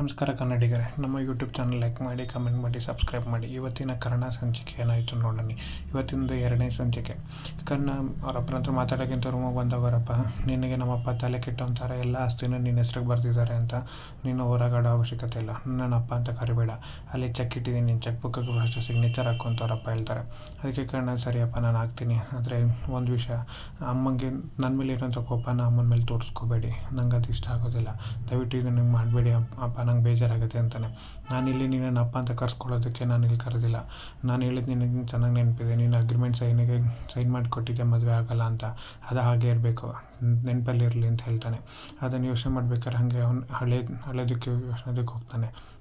ನಮಸ್ಕಾರ ಕನ್ನಡಿಗರೇ, ನಮ್ಮ ಯೂಟ್ಯೂಬ್ ಚಾನಲ್ ಲೈಕ್ ಮಾಡಿ ಕಮೆಂಟ್ ಮಾಡಿ ಸಬ್ಸ್ಕ್ರೈಬ್ ಮಾಡಿ. ಇವತ್ತಿನ ಕನ್ನಡ ಸಂಚಿಕೆ ಏನಾಯಿತು ನೋಡೋಣ. ಇವತ್ತಿಂದ ಎರಡನೇ ಸಂಚಿಕೆ. ಕಣ್ಣ ಅವರಪ್ಪನ ಹತ್ರ ಮಾತಾಡೋಕ್ಕಿಂತ ರೂಮಿಗೆ ಬಂದವರಪ್ಪ, ನಿನಗೆ ನಮ್ಮಪ್ಪ ತಲೆ ಕೆಟ್ಟಂತಾರೆ, ಎಲ್ಲ ಆಸ್ತಿನೂ ನಿನ್ನ ಹೆಸ್ರಿಗೆ ಬರ್ತಿದ್ದಾರೆ ಅಂತ ನೀನು ಹೊರಗಾಡೋ ಅವಶ್ಯಕತೆ ಇಲ್ಲ. ನನ್ನ ಅಪ್ಪ ಅಂತ ಕರಿಬೇಡ. ಅಲ್ಲಿ ಚೆಕ್ ಇಟ್ಟಿದ್ದೀನಿ ನಿನ್ನ ಚೆಕ್ ಬುಕ್ಕಿಗೆ ಫಸ್ಟ್ ಸಿಗ್ನೇಚರ್ ಹಾಕು ಹೇಳ್ತಾರೆ. ಅದಕ್ಕೆ ಕಣ್ಣ ಸರಿಯಪ್ಪ ನಾನು ಹಾಕ್ತೀನಿ. ಆದರೆ ಒಂದು ವಿಷಯ, ಅಮ್ಮಂಗೆ ನನ್ನ ಮೇಲೆ ಇರೋಂಥ ಕೋಪನ ಅಮ್ಮನ ಮೇಲೆ ತೋರಿಸ್ಕೋಬೇಡಿ. ನಂಗೆ ಅದು ಇಷ್ಟ ಆಗೋದಿಲ್ಲ. ದಯವಿಟ್ಟು ಇದು ನಿಮ್ಗೆ ಮಾಡಬೇಡಿ ಅಪ್ಪ ನಂಗೆ ಬೇಜಾರಾಗುತ್ತೆ ಅಂತಾನೆ. ನಾನು ಇಲ್ಲಿ ನಿನ್ನನ್ನು ಅಪ್ಪ ಅಂತ ಕರ್ಸ್ಕೊಳ್ಳೋದಕ್ಕೆ ನಾನು ಇಲ್ಲಿ ಕರೆದಿಲ್ಲ. ನಾನು ಹೇಳಿದ್ದು ನಿನಗೆ ಚೆನ್ನಾಗಿ ನೆನಪಿದೆ. ನೀನು ಅಗ್ರಿಮೆಂಟ್ ಸೈನಿಗೆ ಸೈನ್ ಮಾಡಿ ಕೊಟ್ಟಿದ್ದೆ ಮದುವೆ ಆಗಲ್ಲ ಅಂತ. ಅದು ಹಾಗೆ ಇರಬೇಕು. ನೆನಪಲ್ಲಿರಲಿ ಅಂತ ಹೇಳ್ತಾನೆ. ಅದನ್ನು ಯೋಚನೆ ಮಾಡ್ಬೇಕಾದ್ರೆ ಹಾಗೆ ಅವ್ನು ಹಳೆ, ಹಳೆದಕ್ಕೆ ಯೋಚನೆದಕ್ಕೆ ಹೋಗ್ತಾನೆ.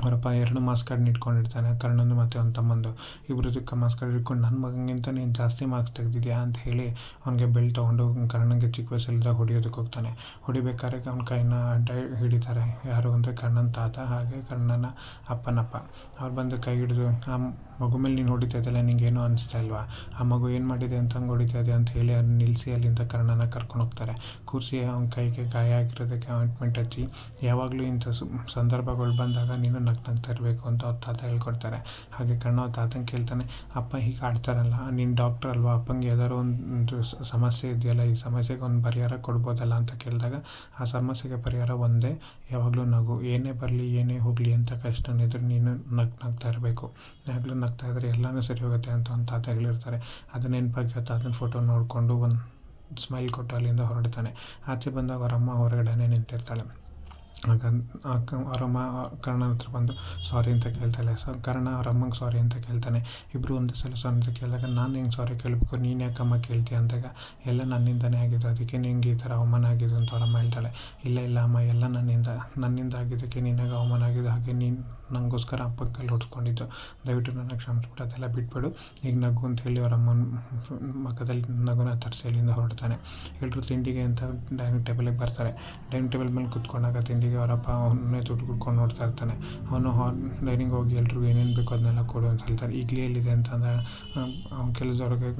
ಅವರಪ್ಪ ಎರಡು ಮಾರ್ಕ್ಸ್ ಕಾರ್ಡ್ನ ಇಟ್ಕೊಂಡಿರ್ತಾನೆ. ಕರ್ಣನು ಮತ್ತು ಅವ್ನ ತಮ್ಮಂದು. ಇಬ್ಬರದಕ್ಕೆ ಮಾರ್ಕ್ಸ್ ಕಾರ್ಡ್ ಇಟ್ಕೊಂಡು ನನ್ನ ಮಗನಿಗಿಂತ ನೀನು ಜಾಸ್ತಿ ಮಾರ್ಕ್ಸ್ ತೆಗೆದಿದ್ಯಾ? ಅಂತ ಹೇಳಿ ಅವನಿಗೆ ಬೆಲ್ ತೊಗೊಂಡು ಕರ್ಣನಿಗೆ ಚಿಕ್ಕ ವಯಸ್ಸಲ್ಲಿದ್ದಾಗ ಹೊಡಿಯೋದಕ್ಕೆ ಹೋಗ್ತಾನೆ. ಹೊಡಿಬೇಕಾದ್ರೆ ಅವ್ನ ಕೈನ ಅಡ್ಡ ಹಿಡಿತಾರೆ. ಯಾರು ಅಂದರೆ ಕರ್ಣನ ತಾತ, ಹಾಗೆ ಕರ್ಣನ ಅಪ್ಪನಪ್ಪ. ಅವ್ರು ಬಂದು ಕೈ ಹಿಡಿದು ಮಗು ಮೇಲೆ ನೀನು ಹೊಡಿತಾ ಇದ್ದಲ್ಲ ನಿಂಗೇನು ಅನಿಸ್ತಾ ಇಲ್ವಾ? ಆ ಮಗು ಏನು ಮಾಡಿದೆ ಅಂತ ಹಂಗೆ ಹೊಡಿತಾ ಇದೆ ಅಂತ ಹೇಳಿ ಅದನ್ನ ನಿಲ್ಲಿಸಿ ಅಲ್ಲಿಂದ ಕರ್ಣನ ಕರ್ಕೊಂಡು ಹೋಗ್ತಾರೆ. ಕೂರಿಸಿ ಅವ್ನ ಕೈಗೆ ಗಾಯ ಆಗಿರೋದಕ್ಕೆ ಆಯಿಂಟ್ಮೆಂಟ್ ಹಚ್ಚಿ, ಯಾವಾಗಲೂ ಇಂಥ ಸಂದರ್ಭಗಳು ಬಂದಾಗ ನೀನು ನಗ್ ಇರಬೇಕು ಅಂತ ಅವ್ರ ತಾತ ಹೇಳ್ಕೊಡ್ತಾರೆ. ಹಾಗೆ ಕರ್ಣ ಅವ್ರ ತಾತಂಗೆ ಕೇಳ್ತಾನೆ, ಅಪ್ಪ ಹೀಗೆ ಆಡ್ತಾರಲ್ಲ, ನೀನು ಡಾಕ್ಟ್ರ್ ಅಲ್ವಾ? ಅಪ್ಪಂಗೆ ಯಾವ್ದಾದ್ರು ಒಂದು ಸಮಸ್ಯೆ ಇದೆಯಲ್ಲ, ಈ ಸಮಸ್ಯೆಗೆ ಒಂದು ಪರಿಹಾರ ಕೊಡ್ಬೋದಲ್ಲ? ಅಂತ ಕೇಳಿದಾಗ, ಆ ಸಮಸ್ಯೆಗೆ ಪರಿಹಾರ ಒಂದೇ, ಯಾವಾಗಲೂ ನಗು. ಏನೇ ಬರಲಿ, ಏನೇ ಹೋಗಲಿ ಅಂತ ಕಷ್ಟ ಎದುರು ನೀನು ನಗ್ನಾಗ್ತಾ ಇರಬೇಕು. ಯಾವಾಗಲೂ ನಗ್ತಾ ಇದ್ದರೆ ಎಲ್ಲನೂ ಸರಿ ಹೋಗುತ್ತೆ ಅಂತ ಒಂದು ತಾತ ಹೇಳಿರ್ತಾರೆ ಅದು ನೆನಪಾಗಿ ತಾತನ ಫೋಟೋ ನೋಡಿಕೊಂಡು ಒಂದು ಸ್ಮೈಲ್ ಕೊಟ್ಟು ಅಲ್ಲಿಂದ ಹೊರಡ್ತಾನೆ. ಆಚೆ ಬಂದಾಗ ಅವರಮ್ಮ ಹೊರಗಡೆನೇ ನಿಂತಿರ್ತಾಳೆ. ಆಗ ಅವರಮ್ಮ, ಕರ್ಣನ ಹತ್ರ ಬಂದು ಸಾರಿ ಅಂತ ಕೇಳ್ತಾಳೆ ಸೊ ಕರ್ಣ ಅವರಮ್ಮಂಗೆ ಸಾರಿ ಅಂತ ಕೇಳ್ತಾನೆ. ಇಬ್ಬರು ಒಂದೇ ಸಲ ಸಾರಿ ಅಂತ ಕೇಳಿದಾಗ, ನಾನು ಹೆಂಗೆ ಸಾರಿ ಕೇಳಬೇಕು? ನೀನು ಯಾಕಮ್ಮ ಕೇಳ್ತೀಯ? ಅಂದಾಗ, ಎಲ್ಲ ನನ್ನಿಂದನೇ ಆಗಿದ್ದು, ಅದಕ್ಕೆ ನಿಂಗೆ ಈ ಥರ ಅವಮಾನ ಆಗಿದೆ ಅಂತ ಅವರಮ್ಮ ಹೇಳ್ತಾಳೆ. ಇಲ್ಲ ಇಲ್ಲ, ಅಮ್ಮ, ಎಲ್ಲ ನನ್ನಿಂದ ನನ್ನಿಂದ ಆಗಿದ್ದಕ್ಕೆ ನಿನಗೆ ಅವಮಾನ ಆಗಿದೆ ಹಾಗೆ ನೀನು ನನಗೋಸ್ಕರ ಅಪ್ಪನ ಕೈಲಿ ಹೊಡ್ಸ್ಕೊಂಡಿದ್ದು ದಯವಿಟ್ಟು ನನಗೆ ಕ್ಷಮಿಸ್ಬಿಟ್ಟು ಅದೆಲ್ಲ ಬಿಟ್ಬಿಡು. ಈಗ ನಗು ಅಂತ ಹೇಳಿ ಅವರ ಅಮ್ಮನ ಮಗದಲ್ಲಿ ನಗುನ ತರಿಸಿ ಅಲ್ಲಿಂದ ಹೊರಡ್ತಾನೆ. ಎಲ್ಲರೂ ತಿಂಡಿಗೆ ಅಂತ ಡೈನಿಂಗ್ ಟೇಬಲಿಗೆ ಬರ್ತಾರೆ. ಡೈನಿಂಗ್ ಟೇಬಲ್ ಮೇಲೆ ಕುತ್ಕೊಂಡಾಗ ತಿಂಡಿಗೆ ಅವರಪ್ಪ ಅವನ್ನೇ ದುಡ್ಡು ಕುಡ್ಕೊಂಡು ನೋಡ್ತಾ ಇರ್ತಾನೆ. ಅವನು ಡೈನಿಂಗ್ ಹೋಗಿ ಎಲ್ರಿಗೂ ಏನೇನು ಬೇಕೋ ಅದನ್ನೆಲ್ಲ ಕೊಡು ಅಂತ ಹೇಳ್ತಾರೆ. ಇಗ್ಲಿ ಎಲ್ಲಿದೆ ಅಂತಂದರೆ ಅವ್ನ ಕೆಲಸದವ್ರಿಗೆ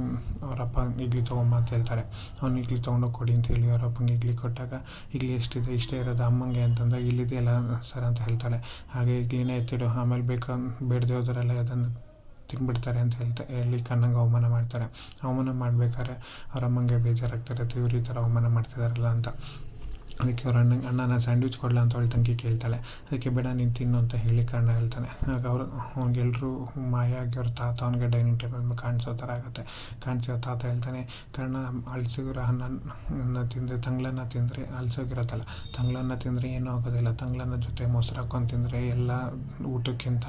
ಅವರಪ್ಪ ಇಗ್ಲಿ ತೊಗೊಂಬ ಅಂತ ಹೇಳ್ತಾರೆ. ಅವ್ನು ಇಗ್ಲಿ ತೊಗೊಂಡೋಗಿ ಕೊಡಿ ಅಂತ ಹೇಳಿ ಅವರಪ್ಪಂಗೆ ಇಗ್ಲಿ ಕೊಟ್ಟಾಗ, ಇಡ್ಲಿ ಎಷ್ಟಿದೆ, ಇಷ್ಟೇ ಇರೋದು ಅಮ್ಮಂಗೆ ಅಂತಂದಾಗ ಇಲ್ಲಿದೆಯಲ್ಲ ಸರ್ ಅಂತ ಹೇಳ್ತಾಳೆ. ಹಾಗೆ ಇಡ್ಲಿನೇ ಎತ್ತಿಡು ಆಮೇಲೆ ಬೇಕಾ ಬೇಡದೇ ಹೋದರೆಲ್ಲ ಅದನ್ನು ತಿನ್ಬಿಡ್ತಾರೆ ಅಂತ ಹೇಳ್ತಾ ಹೇಳಿ ಕಣ್ಣಂಗೆ ಅವಮಾನ ಮಾಡ್ತಾರೆ. ಅವಮಾನ ಮಾಡ್ಬೇಕಾದ್ರೆ ಅವ್ರ ಅಮ್ಮಂಗೆ ಬೇಜಾರಾಗ್ತಿರುತ್ತೆ ಇವ್ರು ಈ ಥರ ಅವಮಾನ ಮಾಡ್ತಿದಾರಲ್ಲ ಅಂತ. ಅದಕ್ಕೆ ಅವ್ರ ಅಣ್ಣಂಗೆ ಅಣ್ಣ ನಾನು ಸ್ಯಾಂಡ್ವಿಚ್ ಕೊಡಲ ಅಂತ ಅವಳು ತಂಗಿ ಕೇಳ್ತಾಳೆ. ಅದಕ್ಕೆ ಬೇಡ, ನೀನು ತಿನ್ನು ಅಂತ ಹೇಳಿ ಕಾರಣ ಹೇಳ್ತಾನೆ. ಆಗ ಅವರು ಅವ್ನಿಗೆಲ್ಲರೂ ಮಾಯಾಗಿ ಅವ್ರ ತಾತ ಅವ್ನಿಗೆ ಡೈನಿಂಗ್ ಟೇಬಲ್ ಮೇಲೆ ಕಾಣಿಸೋ ಥರ ಆಗುತ್ತೆ. ಕಾಣಿಸೋ ತಾತ ಹೇಳ್ತಾನೆ, ಕರ್ಣ ಅಳ್ಸಿಗಿರೋ ಅನ್ನನ ತಿಂದರೆ, ತಂಗ್ಳನ್ನ ತಿಂದರೆ ಅಳ್ಸೋಗಿರತ್ತಲ್ಲ. ತಂಗ್ಳನ್ನ ತಿಂದರೆ ಏನೂ ಆಗೋದಿಲ್ಲ. ತಂಗ್ಳನ್ನ ಜೊತೆ ಮೊಸರು ಹಾಕೊಂಡು ತಿಂದರೆ ಎಲ್ಲ ಊಟಕ್ಕಿಂತ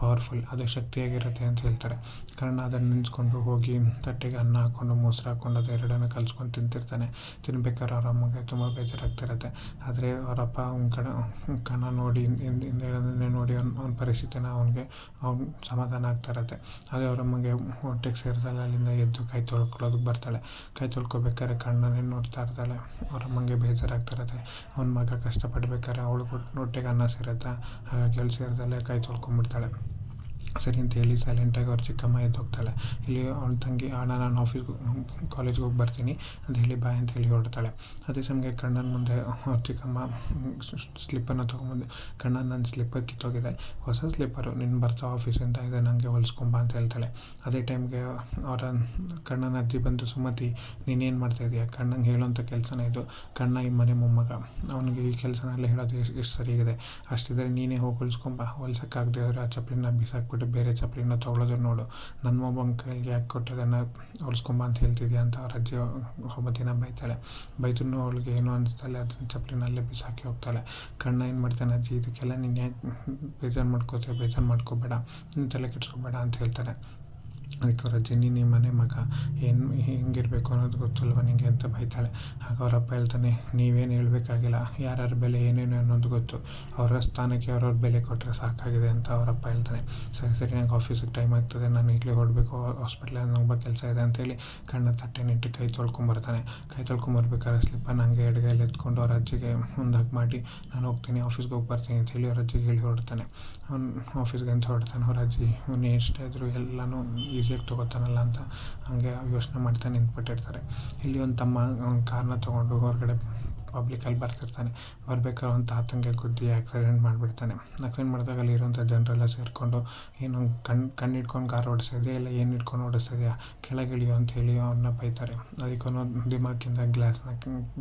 ಪವರ್ಫುಲ್ ಅದು ಶಕ್ತಿಯಾಗಿರುತ್ತೆ ಅಂತ ಹೇಳ್ತಾರೆ. ಕರ್ಣ, ಅದನ್ನು ನೆನೆಸ್ಕೊಂಡು ಹೋಗಿ ತಟ್ಟೆಗೆ ಅನ್ನ ಹಾಕ್ಕೊಂಡು, ಮೊಸರು ಹಾಕ್ಕೊಂಡು, ಅದು ಎರಡನ್ನೂ ಕಲ್ಸ್ಕೊಂಡು ತಿಂತಿರ್ತಾನೆ. ತಿನ್ಬೇಕಾದ್ರೆ ಅವ್ರ ಅಮ್ಮಗೆ ತುಂಬ ಬೇಜಾರಾಗ್ತಿರುತ್ತೆ ಆದರೆ ಅವರಪ್ಪ ಅವ್ನ ಕಡೆ ಕಣ ನೋಡಿ ಹಿಂದೆ ನೋಡಿ ಅವ್ನು, ಅವ್ನ ಪರಿಸ್ಥಿತಿನ ಅವ್ನಿಗೆ ಅವ್ನು ಸಮಾಧಾನ ಆಗ್ತಾ ಇರುತ್ತೆ. ಅದೇ ಅವ್ರ ಅಮ್ಮಗೆ ಹೊಟ್ಟೆಗೆ ಸೇರ್ತಾಳೆ ಅಲ್ಲಿಂದ ಎದ್ದು ಕೈ ತೊಳ್ಕೊಳ್ಳೋದಕ್ಕೆ ಬರ್ತಾಳೆ. ಕೈ ತೊಳ್ಕೊಬೇಕಾದ್ರೆ ಕಣ್ಣನ್ನೇ ನೋಡ್ತಾ ಇರ್ತಾಳೆ. ಅವ್ರ ಬೇಜಾರಾಗ್ತಾ ಇರುತ್ತೆ. ಅವ್ನ ಮಗ ಕಷ್ಟಪಡ್ಬೇಕಾದ್ರೆ ಅವಳು ಹೊಟ್ಟೆಗೆ ಅನ್ನ ಸೇರುತ್ತೆ. ಹಾಗಾಗಿ ಅಲ್ಲಿ ಸೇರಿದಲ್ಲೇ ಕೈ ತೊಳ್ಕೊಂಬಿಡ್ತಾಳೆ ಸರಿ ಅಂತ ಹೇಳಿ ಸೈಲೆಂಟಾಗಿ ಅವ್ರ ಚಿಕ್ಕಮ್ಮ ಎದ್ದು ಹೋಗ್ತಾಳೆ. ಇಲ್ಲಿ ಅವ್ನ ತಂಗಿ, ಅಣ್ಣ, ನಾನು ಆಫೀಸ್ಗೆ ಕಾಲೇಜ್ಗೆ ಹೋಗಿ ಬರ್ತೀನಿ. ಅಂತ ಹೇಳಿ ಬಾಯ್ ಅಂತ ಹೇಳಿ ಹೊರಡ್ತಾಳೆ. ಅದೇ ಸಮಯಕ್ಕೆ ಕಣ್ಣನ ಮುಂದೆ ಅವ್ರ ಚಿಕ್ಕಮ್ಮ ಸ್ಲಿಪ್ಪನ್ನು ತೊಗೊಂಬಂದು ಕಣ್ಣ ನನ್ನ ಸ್ಲಿಪ್ಪರ್ ಕಿತ್ತೋಗಿದೆ. ಹೊಸ ಸ್ಲಿಪ್ಪರು ನಿನ್ನ ಬರ್ತಾ ಆಫೀಸಿಂದ ಇದೆ ನನಗೆ ಹೊಲಿಸ್ಕೊಂಬ ಅಂತ ಹೇಳ್ತಾಳೆ. ಅದೇ ಟೈಮ್ಗೆ ಅವರ ಕಣ್ಣನ ಅಜ್ಜಿ ಬಂದು, ಸುಮತಿ ನೀನೇನು ಮಾಡ್ತಾಯಿದ್ದೀಯ ಕಣ್ಣಂಗೆ ಹೇಳೋಂಥ ಕೆಲಸನೇ ಇದು. ಕಣ್ಣ ಈ ಮನೆ ಮೊಮ್ಮಗ. ಅವನಿಗೆ ಈ ಕೆಲಸನೆಲ್ಲ ಹೇಳೋದು ಎಷ್ಟು ಸರಿಯಾಗಿದೆ ಅಷ್ಟಿದ್ರೆ ನೀನೇ ಹೋಗಿ ಹೊಲಿಸ್ಕೊಂಬ ಹೊಲ್ಸೋಕ್ಕಾಗದೆ ಇರೋ ಆ ಚಪ್ಪಲಿನ ಬಿಸಾಕ್ಬಿಟ್ಟು ಬೇರೆ ಚಪ್ಪಲಿನ ತೊಗೊಳೋದು ನೋಡು. ನನ್ನ ಮೊಬ್ಬನ ಕೈಗೆ ಯಾಕೆ ಕೊಟ್ಟದನ್ನು ಹೊಲಿಸ್ಕೊಂಬ ಅಂತ ಹೇಳ್ತಿದ್ಯಾ ಅಂತ ಅವ್ರ ಅಜ್ಜಿ ದಿನ ಬೈತಾಳೆ. ಬೈದ್ರೂ ಅವಳಿಗೆ ಏನೋ ಅನಿಸ್ತಾಳೆ ಅದನ್ನ ಚಪ್ಪಲಿನಲ್ಲೇ ಬಿಸಾಕಿ ಹೋಗ್ತಾಳೆ. ಕಣ್ಣ ಏನು ಮಾಡ್ತಾನೆ, ಅಜ್ಜಿ ಇದಕ್ಕೆಲ್ಲ ನೀನು ಯಾಕೆ ಬೇಜಾರು ಮಾಡ್ಕೋತೀಯ ಬೇಜಾರು ಮಾಡ್ಕೋಬೇಡ, ನೀನು ತಲೆ ಕೆಡಿಸ್ಕೋಬೇಡ ಅಂತ ಹೇಳ್ತಾರೆ ಅದಕ್ಕೆ ಅವರ ಅಜ್ಜಿ ಈ ಮನೆ ಮಗ, ಏನು ಹೆಂಗಿರಬೇಕು ಅನ್ನೋದು ಗೊತ್ತಿಲ್ವ ನಿನಗೆ ಅಂತ ಬೈತಾಳೆ. ಆಗ ಅವ್ರ ಅಪ್ಪ ಹೇಳ್ತಾನೆ, ನೀವೇನು ಹೇಳಬೇಕಾಗಿಲ್ಲ, ಯಾರ್ಯಾರ ಬೆಲೆ ಏನೇನು ಅನ್ನೋದು ಗೊತ್ತು. ಅವರ ಸ್ಥಾನಕ್ಕೆ ಅವ್ರವ್ರ ಬೆಲೆ ಕೊಟ್ಟರೆ ಸಾಕಾಗಿದೆ ಅಂತ ಅವ್ರ ಅಪ್ಪ ಹೇಳ್ತಾನೆ. ಸರಿ ಸರಿ, ನಂಗೆ ಆಫೀಸಿಗೆ ಟೈಮ್ ಆಗ್ತದೆ, ನಾನು ಈಗಲೇ ಹೊರಡಬೇಕು ಹಾಸ್ಪಿಟ್ಲಲ್ಲಿ ನಂಗೆ ಕೆಲಸ ಇದೆ ಅಂತೇಳಿ ಕಣ್ಣ ತಟ್ಟೆನಿಟ್ಟು ಕೈ ತೊಳ್ಕೊಂಬರ್ತಾನೆ ಕೈ ತೊಳ್ಕೊಂಬರ್ಬೇಕಾದ್ರೆ ಸ್ಲಿಪ್ಪನ್ನು ಹಂಗೆ ಎಡಗೈಲಿ ಎತ್ಕೊಂಡು ಅವ್ರ ಅಜ್ಜಿಗೆ ಮುಂದಾಗಿ ಮಾಡಿ, ನಾನು ಹೋಗ್ತೀನಿ ಆಫೀಸ್ಗೆ ಹೋಗಿ ಬರ್ತೀನಿ ಅಂತ ಹೇಳಿ ಅವ್ರ ಅಜ್ಜಿಗೆ ಹೇಳಿ ಹೊರಡ್ತಾನೆ. ಅವ್ನು ಆಫೀಸ್ಗೆ ಅಂತ ಹೊರಡ್ತಾನೆ. ಅವ್ರ ಅಜ್ಜಿ ಅವ್ನು ಎಷ್ಟೇ ಆದರೂ ಎಲ್ಲನೂ ಈಸಿಯಾಗಿ ತೊಗೋತಾನಲ್ಲ ಅಂತ ಹಂಗೆ ಯೋಚನೆ ಮಾಡ್ತಾ ನಿಂತ್ಬಿಟ್ಟಿರ್ತಾರೆ. ಇಲ್ಲಿ ಒಂದು ತಮ್ಮ ಅವ್ನ ಕಾರ್ನ ತೊಗೊಂಡು ಹೊರಗಡೆ ಪಬ್ಲಿಕಲ್ಲಿ ಬರ್ತಿರ್ತಾನೆ. ಬರ್ಬೇಕಾದ್ರೆ ಒಂದು ತಾತಂಗೆ ಗುದ್ದಿ ಆ್ಯಕ್ಸಿಡೆಂಟ್ ಮಾಡಿಬಿಡ್ತಾನೆ. ಆ್ಯಕ್ಸಿಡೆಂಟ್ ಮಾಡಿದಾಗ ಅಲ್ಲಿರುವಂಥ ಜನರೆಲ್ಲ ಸೇರಿಕೊಂಡು, ಏನು ಕಣ್ಣು ಕಣ್ಣು ಹಿಡ್ಕೊಂಡು ಕಾರ್ ಓಡಿಸ್ತಾ ಇಲ್ಲ, ಏನು ಹಿಡ್ಕೊಂಡು ಓಡಿಸ್ತಾ ಇದೆಯಾ? ಕೆಳಗೆ ಇಳಿಯೋ ಅಂತ ಹೇಳಿ ಅವ್ರನ್ನ ಬೈತಾರೆ. ಅದಕ್ಕೊಂದು ಅವನು ದಿಮಾಕಿಂದ ಗ್ಲಾಸ್ನ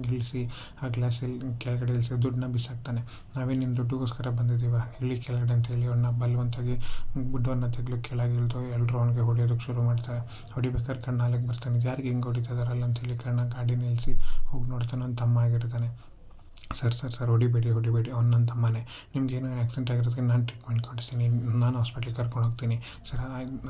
ಇಳಿಸಿ, ಆ ಗ್ಲಾಸಲ್ಲಿ ಕೆಳಗಡೆ ಇಳಿಸಿ ದುಡ್ಡನ್ನ ಬಿಸಾಕ್ತಾನೆ. ನಾವೇ ನಿಮ್ಮ ದುಡ್ಡುಗೋಸ್ಕರ ಬಂದಿದ್ದೀವ? ಇಳಿ ಕೆಳಗಡೆ ಅಂತ ಹೇಳಿ ಅವನ್ನ ಬಲವಂತಾಗಿ ಗುಡ್ಡವನ್ನು ತೆಗೆದು ಕೆಳಗೆ ಇಳಿದು ಎಲ್ಲರೂ ಅವನಿಗೆ ಹೊಡಿಯೋದಕ್ಕೆ ಶುರು ಮಾಡ್ತಾರೆ. ಹೊಡಿಬೇಕಾದ್ರೆ ಕಣ್ಣಾಲಿಗೆ ಬರ್ತಾನೆ. ಯಾರಿಗೆ ಹಿಂಗೆ ಹೊಡಿತಾ ಇದಾರಲ್ಲ ಅಂತೇಳಿ ಕಣ್ಣ ಗಾಡಿ ನಿಲ್ಲಿಸಿ ಹೋಗಿ ನೋಡ್ತಾನೆ. ಅವ್ನ ತಮ್ಮ ಆಗಿರ್ತಾನೆ. ಸರ್ ಸರ್ ಸರ್, ಹೊಡಿಬೇಡಿ ಹೊಡಿಬೇಡಿ. ಅವ್ನು ನನ್ನ ತಮ್ಮನೇ. ನಿಮ್ಗೇನು ಆಕ್ಸಿಡೆಂಟ್ ಆಗಿರೋದಕ್ಕೆ ನಾನು ಟ್ರೀಟ್ಮೆಂಟ್ ಕೊಡಿಸ್ತೀನಿ ನಾನು ಹಾಸ್ಪಿಟ್ಲಿಗೆ ಕರ್ಕೊಂಡು ಹೋಗ್ತೀನಿ. ಸರ್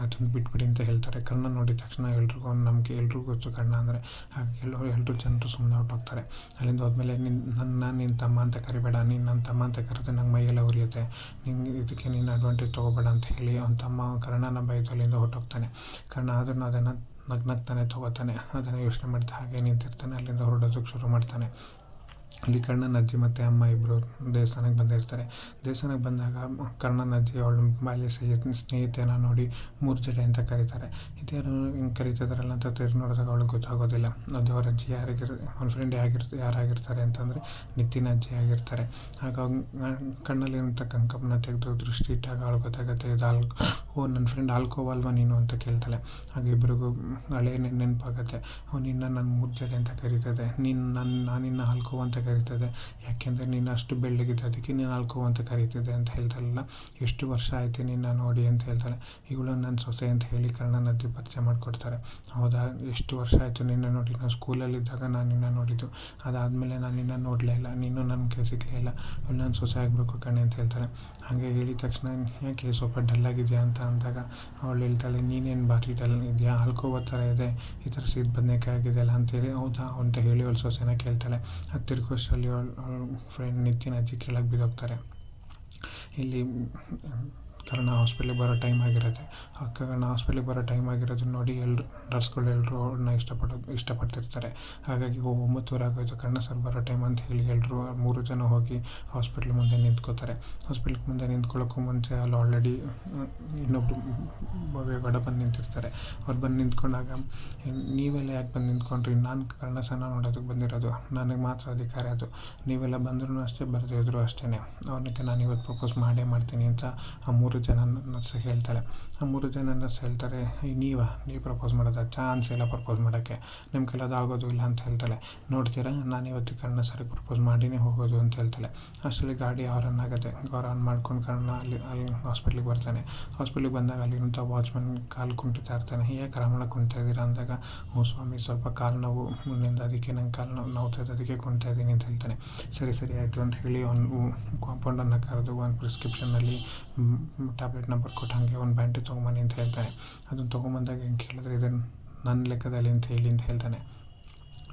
ಅದನ್ನು ಬಿಟ್ಬಿಡಿ ಅಂತ ಹೇಳ್ತಾರೆ. ಕಣ್ಣ ನೋಡಿದ ತಕ್ಷಣ ಎಲ್ರಿಗೂ, ನಮಗೆ ಎಲ್ರಿಗೂ ಗೊತ್ತು ಕಣ್ಣ ಅಂದರೆ, ಹಾಗೆ ಎಲ್ಲರೂ ಎಲ್ಲರೂ ಜನರು ಸುಮ್ಮನೆ ಹೊರ್ಟೋಗ್ತಾರೆ. ಅಲ್ಲಿಂದ ಹೋದ್ಮೇಲೆ ನಿನ್ನ ನನ್ನ ನಿನ್ನ ತಮ್ಮ ಅಂತ ಕರಿಬೇಡ. ನೀನು ನನ್ನ ತಮ್ಮ ಅಂತ ಕರೆದ್ರೆ ನಂಗೆ ಮೈಯೆಲ್ಲ ಉರಿಯುತ್ತೆ. ನಿಂಗೆ ಇದಕ್ಕೆ ನೀನು ಅಡ್ವಾಂಟೇಜ್ ತೊಗೋಬೇಡ ಅಂತ ಹೇಳಿ ಅವ್ನ ತಮ್ಮ ಕರ್ಣನ ಬೈದು ಅಲ್ಲಿಂದ ಹೊರಟೋಗ್ತಾನೆ. ಕರ್ಣ ಅದನ್ನು ಅದನ್ನು ನಗ್ನಗ್ತಾನೆ, ತೊಗೋತಾನೆ. ಅದನ್ನು ಯೋಚನೆ ಮಾಡ್ತಾ ಹಾಗೆ ನಿಂತಿರ್ತಾನೆ. ಅಲ್ಲಿಂದ ಹೊರಡೋದಕ್ಕೆ ಶುರು ಮಾಡ್ತಾನೆ. ಅಲ್ಲಿ ಕರ್ಣನ ಅಜ್ಜಿ ಮತ್ತು ಅಮ್ಮ ಇಬ್ಬರು ದೇವಸ್ಥಾನಕ್ಕೆ ಬಂದಿರ್ತಾರೆ ದೇವಸ್ಥಾನಕ್ಕೆ ಬಂದಾಗ ಕರ್ಣನ ಅಜ್ಜಿ ಅವಳು ಬಾಲ್ಯ ಸ್ನೇಹಿತೆಯನ್ನು ನೋಡಿ ಮೂರು ಜಡೆ ಅಂತ ಕರೀತಾರೆ. ಇದ್ಯಾರು ಹಿಂಗೆ ಕರೀತಿದಾರಲ್ಲ ಅಂತ ತಿರ್ಗಿ ನೋಡಿದಾಗ ಅವಳಿಗೆ ಗೊತ್ತಾಗೋದಿಲ್ಲ. ಅದು ಅವ್ರ ಅಜ್ಜಿ ಯಾರಿಗಿರ್, ಅವ್ನ ಫ್ರೆಂಡ್ ಯಾಗಿರ್ತ ಯಾರಾಗಿರ್ತಾರೆ ಅಂತಂದರೆ ನಿತ್ತಿನ ಅಜ್ಜಿ ಆಗಿರ್ತಾರೆ. ಆಗ ಕಣ್ಣಲ್ಲಿರುವಂಥ ಕಂಕಪ್ಪನ ತೆಗೆದು ದೃಷ್ಟಿ ಇಟ್ಟಾಗ ಅವಳು ಗೊತ್ತಾಗುತ್ತೆ, ಇದು ಆಲ್ ಓ ನನ್ನ ಫ್ರೆಂಡ್ ಆಲ್ಕೋವಲ್ವಾ ನೀನು ಅಂತ ಕೇಳ್ತಾಳೆ. ಹಾಗೆ ಇಬ್ಬರಿಗೂ ಹಳೆ ನೆನಪಾಗುತ್ತೆ. ಓ, ನಿನ್ನ ನನ್ನ ಮೂರು ಜಡೆ ಅಂತ ಕರೀತದೆ. ನೀನು ನನ್ನ ನಾನಿನ್ನ ಆಲ್ಕೋವ ಅಂತ ಕರೀತದೆ. ಯಾಕೆಂದರೆ ನೀನು ಅಷ್ಟು ಬೆಳ್ಳಗಿದ್ದೆ, ಅದಕ್ಕೆ ನೀನು ಅಲ್ಕೋ ಅಂತ ಕರೀತಿದ್ದೆ ಅಂತ ಹೇಳ್ತಾಳಲ್ಲ. ಎಷ್ಟು ವರ್ಷ ಆಯಿತು ನಿನ್ನ ನೋಡಿ ಅಂತ ಹೇಳ್ತಾಳೆ. ಇವಳು ನನ್ನ ಸೊಸೆ ಅಂತ ಹೇಳಿ ಕರ್ಣನ ಪರಿಚಯ ಮಾಡಿಕೊಡ್ತಾರೆ. ಹೌದಾ? ಎಷ್ಟು ವರ್ಷ ಆಯಿತು ನಿನ್ನ ನೋಡಿ? ನಾನು ಸ್ಕೂಲಲ್ಲಿದ್ದಾಗ ನಾನು ನಿನ್ನ ನೋಡಿದ್ದು. ಅದಾದಮೇಲೆ ನಾನು ನಿನ್ನ ನೋಡಲೇ ಇಲ್ಲ. ನೀನು ನನಗೆ ಸಿಗಲೇ ಇಲ್ಲ. ಇವಳು ನನ್ನ ಸೊಸೆ ಆಗಬೇಕು ಕಣೆ ಅಂತ ಹೇಳ್ತಾರೆ ಹಾಗೆ ಹೇಳಿದ ತಕ್ಷಣ, ಯಾಕೆ ಸ್ವಲ್ಪ ಡಲ್ಲಾಗಿದೆಯಾ? ಅಂತ ಅಂದಾಗ, ಅವಳು ಹೇಳ್ತಾಳೆ, ನೀನೇನು ಬಾರಿ ಡಲ್ ಇದೆಯಾ? ಆಲ್ಕೋವ ಥರ ಇದೆ. ಈ ಥರ ಸೀದ್ ಬದನೇಕಾಯಿ ಆಗಿದೆಯಲ್ಲ? ಅಂತೇಳಿ ಹೌದಾ? ಅಂತ ಹೇಳಿ ಅವಳು ಸೊಸೆನ ಕೇಳ್ತಾಳೆ. ಅದು ತಿರ್ಗೋಷ್ಟರಲ್ಲಿ ಅವ್ರ ಫ್ರೆಂಡ್ ನಿತಿನ್ ಅಜ್ಜಿ ಕೆಳಗೆ ಬಿದ್ದೋಗ್ತಾರೆ. ಇಲ್ಲಿ ಕರ್ಣ ಹಾಸ್ಪಿಟ್ಲಿಗೆ ಬರೋ ಟೈಮ್ ಆಗಿರುತ್ತೆ. ಕರ್ಣ ಹಾಸ್ಪಿಟ್ಲಿಗೆ ಬರೋ ಟೈಮ್ ಆಗಿರೋದನ್ನ ನೋಡಿ ಎಲ್ಲರೂ ನರ್ಸ್ಗಳು ಎಲ್ಲರೂ ಅವ್ರನ್ನ ಇಷ್ಟಪಡೋ, ಇಷ್ಟಪಡ್ತಿರ್ತಾರೆ. ಹಾಗಾಗಿ ಓ ಒಂಬತ್ತುವರೆ ಆಗೋಯ್ತು, ಕರ್ಣ ಸರ್ ಬರೋ ಟೈಮ್ ಅಂತ ಹೇಳಿ ಎಲ್ಲರೂ ಮೂರು ಜನ ಹೋಗಿ ಹಾಸ್ಪಿಟ್ಲ್ ಮುಂದೆ ನಿಂತ್ಕೋತಾರೆ. ಹಾಸ್ಪಿಟ್ಲ್ ಮುಂದೆ ನಿಂತ್ಕೊಳ್ಳೋಕ್ಕೂ ಮುಂಚೆ ಅಲ್ಲಿ ಆಲ್ರೆಡಿ ಇನ್ನೊಬ್ಬರು ಭವ್ಯಗೌಡ ಬಂದು ನಿಂತಿರ್ತಾರೆ. ಅವ್ರು ಬಂದು ನಿಂತ್ಕೊಂಡಾಗ ನೀವೆಲ್ಲ ಯಾಕೆ ಬಂದು ನಿಂತ್ಕೊಂಡ್ರಿ? ನಾನು ಕರ್ಣ ಸರ್ನ ನೋಡೋದಕ್ಕೆ ಬಂದಿರೋದು. ನನಗೆ ಮಾತ್ರ ಅಧಿಕಾರ ಅದು. ನೀವೆಲ್ಲ ಬಂದ್ರೂ ಅಷ್ಟೇ ಬರದೇ ಅಷ್ಟೇ ಅವ್ರನ್ನಕ್ಕೆ ನಾನು ಇವತ್ತು ಪ್ರಪೋಸ್ ಮಾಡೇ ಮಾಡ್ತೀನಿ ಅಂತ ಆ ಮೂರು ಜನ ನರ್ಸ್ ಹೇಳ್ತಾಳೆ. ಆ ಮೂರು ಜನ ನರ್ಸ್ ಹೇಳ್ತಾರೆ ನೀವ, ನೀವು ಪ್ರಪೋಸ್ ಮಾಡೋದ? ಚಾನ್ಸ್ ಇಲ್ಲ ಪ್ರಪೋಸ್ ಮಾಡೋಕ್ಕೆ. ನಿಮ್ಮ ಕೈಲದು ಆಗೋದು ಇಲ್ಲ ಅಂತ ಹೇಳ್ತಾಳೆ. ನೋಡ್ತೀರಾ? ನಾನು ಇವತ್ತು ಕಣ್ಣ ಸರಿ ಪ್ರಪೋಸ್ ಮಾಡಿನೇ ಹೋಗೋದು ಅಂತ ಹೇಳ್ತಾಳೆ. ಅಷ್ಟರಲ್ಲಿ ಗಾಡಿ ಆನ್ ಆಗುತ್ತೆ. ಆನ್ ಮಾಡ್ಕೊಂಡು ಕಣ್ಣ ಅಲ್ಲಿ ಅಲ್ಲಿ ಹಾಸ್ಪಿಟ್ಲಿಗೆ ಬರ್ತಾನೆ. ಹಾಸ್ಪಿಟ್ಲಿಗೆ ಬಂದಾಗ ಅಲ್ಲಿರುವಂಥ ವಾಚ್ಮನ್ ಕಾಲು ಕುಂಟುತ್ತಾ ಇರ್ತಾನೆ. ಯಾಕೆ ರಮಣ ಕುಂತಾ ಇದ್ದೀರಾ ಅಂದಾಗ, ಹ್ಞೂ ಸ್ವಾಮಿ, ಸ್ವಲ್ಪ ಕಾಲು ನೋವು, ಮುಂದಿಂದ ಅದಕ್ಕೆ ನಂಗೆ ಕಾಲು ನೋವು ನೋವ್ತಾ ಅದಕ್ಕೆ ಕುಂತಾ ಇದ್ದೀನಿ ಅಂತ ಹೇಳ್ತಾನೆ. ಸರಿ ಸರಿ, ಆಯಿತು. ಅಂತ ಹೇಳಿ ಒಂದು ಕಾಂಪೌಂಡನ್ನು ಕರೆದು ಒಂದು ಪ್ರಿಸ್ಕ್ರಿಪ್ಷನಲ್ಲಿ ಟ್ಯಾಬ್ಲೆಟ್ನ ಬರ್ಕೊಟ್ಟು ಹಾಗೆ ಒಂದು ಬ್ಯಾಂಡೇಜ್ ತೊಗೊಂಬನ್ನಿ ಅಂತ ಹೇಳ್ತಾನೆ. ಅದನ್ನು ತೊಗೊಂಬಂದಾಗ ಹೆಂಗೆ ಕೇಳಿದ್ರೆ ಇದನ್ನು ನನ್ನ ಲೆಕ್ಕದಲ್ಲಿ ಅಂತ ಹೇಳಿ ಅಂತ ಹೇಳ್ತಾನೆ.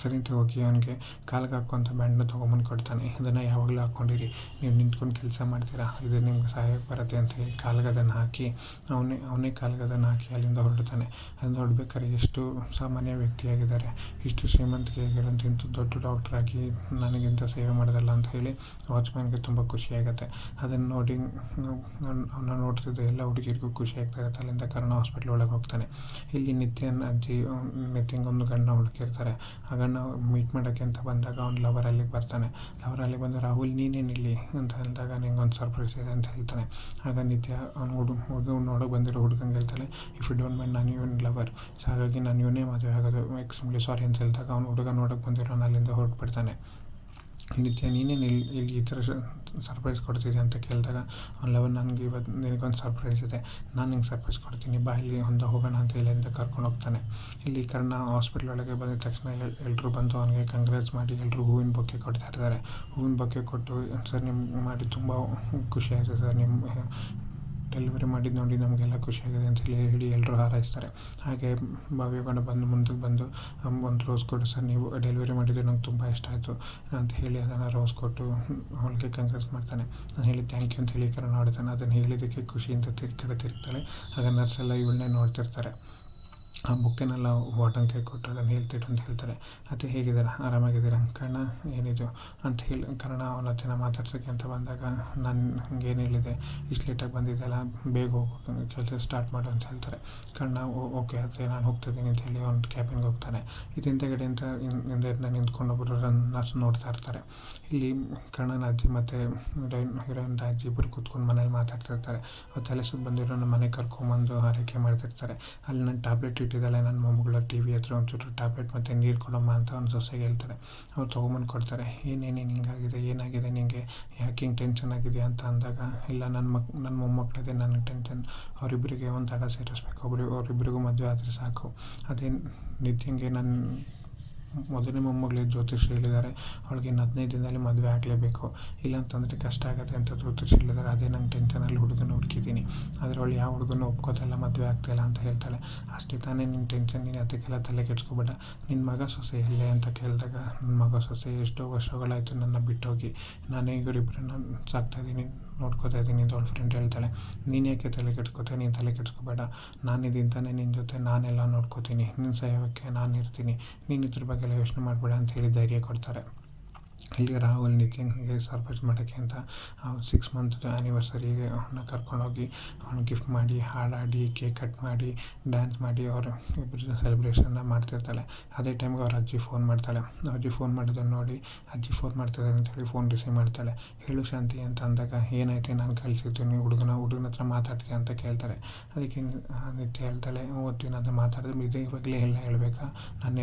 ಸರಿ ಅಂತ ಹೋಗಿ ಅವನಿಗೆ ಕಾಲಿಗೆ ಹಾಕುವಂಥ ಬ್ಯಾಂಡನ್ನ ತೊಗೊಂಬಂದು ಕೊಡ್ತಾನೆ. ಅದನ್ನು ಯಾವಾಗಲೂ ಹಾಕ್ಕೊಂಡಿರಿ. ನೀವು ನಿಂತ್ಕೊಂಡು ಕೆಲಸ ಮಾಡ್ತೀರಾ? ಇದು ನಿಮ್ಗೆ ಸಹಾಯಕ್ಕೆ ಬರುತ್ತೆ ಅಂತ ಹೇಳಿ ಕಾಲಿಗೆ ಅದನ್ನು ಹಾಕಿ ಅವನೇ ಅವನೇ ಕಾಲಿಗೆ ಅದನ್ನು ಹಾಕಿ ಅಲ್ಲಿಂದ ಹೊರಡ್ತಾನೆ. ಅಲ್ಲಿಂದ ಹೊರಡ್ಬೇಕಾದ್ರೆ ಎಷ್ಟು ಸಾಮಾನ್ಯ ವ್ಯಕ್ತಿಯಾಗಿದ್ದಾರೆ, ಇಷ್ಟು ಶ್ರೀಮಂತಿಕೆ ಆಗಿರೋಂಥ ಇಂಥ ದೊಡ್ಡ ಡಾಕ್ಟ್ರಾಗಿ ನನಗಿಂತ ಸೇವೆ ಮಾಡೋದಲ್ಲ ಅಂತ ಹೇಳಿ ವಾಚ್ಮ್ಯಾನ್ಗೆ ತುಂಬ ಖುಷಿಯಾಗುತ್ತೆ ಅದನ್ನು ನೋಡಿ ಅವನ್ನ ನೋಡ್ತಿದ್ದ ಎಲ್ಲ ಹುಡುಗಿರಿಗೂ ಖುಷಿ ಆಗ್ತಾ ಇರುತ್ತೆ. ಅಲ್ಲಿಂದ ಕರ್ಣ ಹಾಸ್ಪಿಟ್ಲ್ ಒಳಗೆ ಹೋಗ್ತಾನೆ. ಇಲ್ಲಿ ನಿತ್ಯನ ಅಜ್ಜಿ ನಿತ್ಯಂಗೊಂದು ಗಂಡ ಹುಡುಕಿರ್ತಾರೆ. ಆ ಗಂಡ ಮೀಟ್ ಮಾಡೋಕ್ಕೆ ಅಂತ ಬಂದಾಗ ಅವ್ನು ಲವರ್ ಅಲ್ಲಿಗೆ ಬರ್ತಾನೆ. ಲವರ್ ಅಲ್ಲಿಗೆ ಬಂದು, ರಾಹುಲ್ ನೀನೇನಿಲ್ಲಿ ಅಂತ ಅಂದಾಗ ನಿಂಗೊಂದು ಸರ್ಪ್ರೈಸ್ ಇದೆ ಅಂತ ಹೇಳ್ತಾನೆ. ಆಗ ನಿತ್ಯ ಅವ್ನು ಹುಡುಗ ಹುಡುಗ ನೋಡೋಕೆ ಬಂದಿರೋ ಹುಡುಗಂಗೆ ಹೇಳ್ತಾನೆ ಇಫ್ ಯು ಡೋಂಟ್ ಮೈಂಡ್ ನಾನು ಇವನ್ ಲವರ್ ಸೊ ಹಾಗಾಗಿ ನಾನು ಇವನೇ ಮದುವೆ ಆಗೋದು. ಎಕ್ಸ್ ಸಾರಿ ಅಂತ ಹೇಳಿದಾಗ ಅವ್ನು ಹುಡುಗ ನೋಡೋಕೆ ಬಂದಿರೋನು ಅಲ್ಲಿಂದ ಹೊರಟ್ಬಿಡ್ತಾನೆ. ನಿತ್ಯ ನೀನೇನು ಇಲ್ಲಿ ಇಲ್ಲಿ ಈ ಥರ ಸರ್ಪ್ರೈಸ್ ಕೊಡ್ತಿದ್ದೆ ಅಂತ ಕೇಳಿದಾಗ ಲವರ್ ನನಗೆ ಇವತ್ತು ನಿನಗೊಂದು ಸರ್ಪ್ರೈಸ್ ಇದೆ. ನಾನು ನಿಂಗೆ ಸರ್ಪ್ರೈಸ್ ಕೊಡ್ತೀನಿ. ಬಾ, ಇಲ್ಲಿ ಹೊಂದ ಹೋಗೋಣ ಅಂತ ಹೇಳಿ ಅಂತ ಕರ್ಕೊಂಡು ಹೋಗ್ತಾನೆ. ಇಲ್ಲಿ ಕರ್ಣ ಹಾಸ್ಪಿಟ್ಲ್ ಒಳಗೆ ಬಂದ ತಕ್ಷಣ ಎಲ್ಲರೂ ಬಂದು ಅವನಿಗೆ ಕಂಗ್ರೇಟ್ಸ್ ಮಾಡಿ ಎಲ್ಲರೂ ಹೂವಿನ ಬೊಕ್ಕೆ ಕೊಡ್ತಾ ಇರ್ತಾರೆ ಹೂವಿನ ಬೊಕ್ಕೆ ಕೊಟ್ಟು, ಸರ್ ನಿಮ್ಗೆ ಮಾಡಿ ತುಂಬ ಖುಷಿ ಆಯಿತು ಸರ್. ನಿಮ್ಮ ಡೆಲಿವರಿ ಮಾಡಿದ್ದು ನೋಡಿ ನಮಗೆಲ್ಲ ಖುಷಿಯಾಗಿದೆ ಅಂತ ಹೇಳಿ ಎಲ್ಲರೂ ಹಾರೈಸ್ತಾರೆ. ಹಾಗೆ ಭವ್ಯಗೌಡ ಬಂದು ಮುಂದಕ್ಕೆ ಬಂದು ಒಂದು ರೋಸ್ ಕೊಟ್ಟು ಸರ್, ನೀವು ಡೆಲಿವರಿ ಮಾಡಿದ್ದು ನಂಗೆ ತುಂಬ ಇಷ್ಟ ಆಯಿತು ಅಂತ ಹೇಳಿ ಅದನ್ನು ರೋಸ್ ಕೊಟ್ಟು ಅವಳಿಗೆ ಕಂಗ್ರೆಸ್ ಮಾಡ್ತಾನೆ. ನಾನು ಹೇಳಿ, ಥ್ಯಾಂಕ್ ಯು ಅಂತ ಹೇಳಿ ಕರೆ ನೋಡ್ತಾನೆ. ಅದನ್ನು ಹೇಳಿದ್ದಕ್ಕೆ ಖುಷಿಯಿಂದ ತಿರ್ಗಿ ಕಡೆ ತಿರುಗ್ತಾಳೆ. ಆಗ ನರ್ಸೆಲ್ಲ ಇವಳನ್ನೇ ನೋಡ್ತಿರ್ತಾರೆ. ಆ ಬುಕ್ಕೆನೆಲ್ಲ ವಾಟನ್ ಕೈ ಕೊಟ್ಟು ಅದನ್ನು ಹೇಳ್ತಿಟ್ಟು ಅಂತ ಹೇಳ್ತಾರೆ. ಅತ್ತೆ ಹೇಗಿದ್ದಾರೆ? ಆರಾಮಾಗಿದ್ದೀರಾ? ಕಣ್ಣ ಏನಿದು ಅಂತ ಹೇಳಿ ಕಣ್ಣ ಅವನ ಹತ್ತಿರ ಮಾತಾಡ್ಸೋಕ್ಕೆ ಅಂತ ಬಂದಾಗ ನಾನು ಏನು ಹೇಳಿದೆ? ಇಷ್ಟು ಲೇಟಾಗಿ ಬಂದಿದ್ದೆಲ್ಲ ಬೇಗ ಹೋಗು ಕೆಲಸ ಸ್ಟಾರ್ಟ್ ಮಾಡು ಅಂತ ಹೇಳ್ತಾರೆ. ಕಣ್ಣ ಓಕೆ ಅತ್ತೆ ನಾನು ಹೋಗ್ತಿದ್ದೀನಿ ಅಂತ ಹೇಳಿ ಅವ್ನು ಕ್ಯಾಬಿನ್ಗೆ ಹೋಗ್ತಾನೆ. ಇದು ಅಂತ ಹಿಂದೆಯಿಂದ ನಿಂತ್ಕೊಂಡು ಒಬ್ಬರು ನರ್ಸ್ ನೋಡ್ತಾ ಇರ್ತಾರೆ. ಇಲ್ಲಿ ಕಣ್ಣನ ಅಜ್ಜಿ ಮತ್ತು ಹೀರೋಯಿನ್ ಹೀರೋಯಿನ್ ಅಜ್ಜಿ ಇಬ್ಬರು ಕೂತ್ಕೊಂಡು ಮನೇಲಿ ಮಾತಾಡ್ತಿರ್ತಾರೆ ಅವ್ರು ತಲೆ ಸುತ್ತ ಬಂದಿರೋ ಮನೆಗೆ ಕರ್ಕೊಂಬಂದು ಆರೈಕೆ ಮಾಡ್ತಿರ್ತಾರೆ. ಅಲ್ಲಿ ನಾನು ಟ್ಯಾಬ್ಲೆಟ್ ಇಟ್ಟಿದ್ದಾಳೆ ನನ್ನ ಮೊಮ್ಮಗಳ ಟಿ ವಿ ಹತ್ರ ಒಂಚೂರು ಟ್ಯಾಬ್ಲೆಟ್ ಮತ್ತು ನೀರು ಕೊಡಮ್ಮ ಅಂತ ಒಂದು ಸೊಸೆಗೆ ಹೇಳ್ತಾರೆ ಅವ್ರು ತೊಗೊಂಬಂದು ಕೊಡ್ತಾರೆ. ಏನೇನೇನು ಹಿಂಗಾಗಿದೆ ಏನಾಗಿದೆ ನಿನಗೆ ಯಾಕೆ ಹಿಂಗೆ ಟೆನ್ಷನ್ ಆಗಿದೆಯಾ ಅಂತ ಅಂದಾಗ, ಇಲ್ಲ, ನನ್ನ ಮಕ್, ನನ್ನ ಮೊಮ್ಮಕ್ಕಳಿದೆ, ನನಗೆ ಟೆನ್ಷನ್ ಅವರಿಬ್ಬರಿಗೆ ಒಂದು ತಡ ಸೇರಿಸ್ಬೇಕು. ಒಬ್ಬರು ಅವರಿಬ್ಬರಿಗೂ ಮದುವೆ ಆದರೆ ಸಾಕು. ಅದೇ ನಿತ್ಯಂಗೆ ನನ್ನ ಮೊದಲನೇ ಮೊಮ್ಮಗಳಿಗೆ ಜ್ಯೋತಿಷ್ ಹೇಳಿದ್ದಾರೆ, ಅವಳಿಗೆ ಇನ್ನು ಹದಿನೈದು ದಿನದಲ್ಲಿ ಮದುವೆ ಆಗಲೇಬೇಕು. ಇಲ್ಲಾಂತಂದರೆ ಕಷ್ಟ ಆಗುತ್ತೆ ಅಂತ ಜ್ಯೋತಿಷ್ ಹೇಳಿದ್ದಾರೆ. ಅದೇ ನಂಗೆ ಟೆನ್ಷನಲ್ಲಿ ಹುಡುಗನ ಹುಡುಕಿದ್ದೀನಿ. ಆದರೆ ಅವಳು ಯಾವ ಹುಡುಗನೂ ಒಪ್ಕೋತಲ್ಲ, ಮದುವೆ ಆಗ್ತಾಯಿಲ್ಲ ಅಂತ ಹೇಳ್ತಾಳೆ. ಅಷ್ಟೇ ತಾನೇ ನಿನ್ನ ಟೆನ್ಷನ್ ನೀನು ಅದಕ್ಕೆಲ್ಲ ತಲೆ ಕೆಡ್ಸ್ಕೊಬೇಡ. ನಿನ್ನ ಮಗ ಸೊಸೆ ಎಲ್ಲೇ ಅಂತ ಕೇಳಿದಾಗ, ನನ್ನ ಮಗ ಸೊಸೆ ಎಷ್ಟೋ ವರ್ಷಗಳಾಯಿತು ನನ್ನ ಬಿಟ್ಟೋಗಿ. ನಾನೇ ಇವರಿಬ್ಬರನ್ನ ಸಾಕ್ತಾಯಿದ್ದೀನಿ ನೋಡ್ಕೋತಾ ಇದ್ದೀನಿ ಅಂತ ಅವಳ ಫ್ರೆಂಡ್ ಹೇಳ್ತಾಳೆ. ನೀನು ಯಾಕೆ ತಲೆ ಕೆಡ್ಸ್ಕೊತಾ ನೀನು ತಲೆ ಕೆಡ್ಸ್ಕೊಬೇಡ. ನಾನಿದ್ದೀನಿ ನಿನ್ನ ಜೊತೆ ನಾನೆಲ್ಲ ನೋಡ್ಕೋತೀನಿ. ನಿನ್ನ ಸಹಾಯಕ್ಕೆ ನಾನು ಇರ್ತೀನಿ. ನೀನು ಇದ್ರ ಬಗ್ಗೆ ಎಲ್ಲ ಯೋಚನೆ ಮಾಡಬೇಡ ಅಂತ ಹೇಳಿ ಧೈರ್ಯ ಕೊಡ್ತಾರೆ. ಇಲ್ಲಿ ರಾಹುಲ್ ನಿತ್ಯಂಗೆ ಸರ್ಪ್ರೈಸ್ ಮಾಡೋಕ್ಕೆ ಅಂತ ಸಿಕ್ಸ್ ಮಂತ್ ಆ್ಯನಿವರ್ಸರಿಗೆ ಅವನ್ನ ಕರ್ಕೊಂಡೋಗಿ ಅವ್ನು ಗಿಫ್ಟ್ ಮಾಡಿ, ಹಾಡಾಡಿ ಕೇಕ್ ಕಟ್ ಮಾಡಿ ಡ್ಯಾನ್ಸ್ ಮಾಡಿ, ಅವರು ಇಬ್ಬರು ಸೆಲೆಬ್ರೇಷನ್ನ ಮಾಡ್ತಿರ್ತಾಳೆ. ಅದೇ ಟೈಮ್ಗೆ ಅವ್ರ ಅಜ್ಜಿ ಫೋನ್ ಮಾಡ್ತಾಳೆ. ಅಜ್ಜಿ ಫೋನ್ ಮಾಡಿದ್ರೆ ನೋಡಿ ಅಜ್ಜಿ ಫೋನ್ ಮಾಡ್ತಿದ್ದಾರೆ ಅಂತೇಳಿ ಫೋನ್ ರಿಸೀವ್ ಮಾಡ್ತಾಳೆ. ಹೇಳು ಶಾಂತಿ ಅಂತ ಅಂದಾಗ ಏನೈತೆ ನಾನು ಕಳಿಸಿರ್ತೀನಿ. ಹುಡುಗನ ಹುಡುಗನ ಹತ್ರ ಮಾತಾಡ್ತೀಯ? ಅಂತ ಕೇಳ್ತಾರೆ. ಅದಕ್ಕೆ ನಿತ್ಯ ಹೇಳ್ತಾಳೆ, ಓದ್ತೀನಿ ಅಂತ ಮಾತಾಡಿದ್ರೆ ಇದೇ ಇವಾಗಲೇ ಎಲ್ಲ ಹೇಳಬೇಕಾ?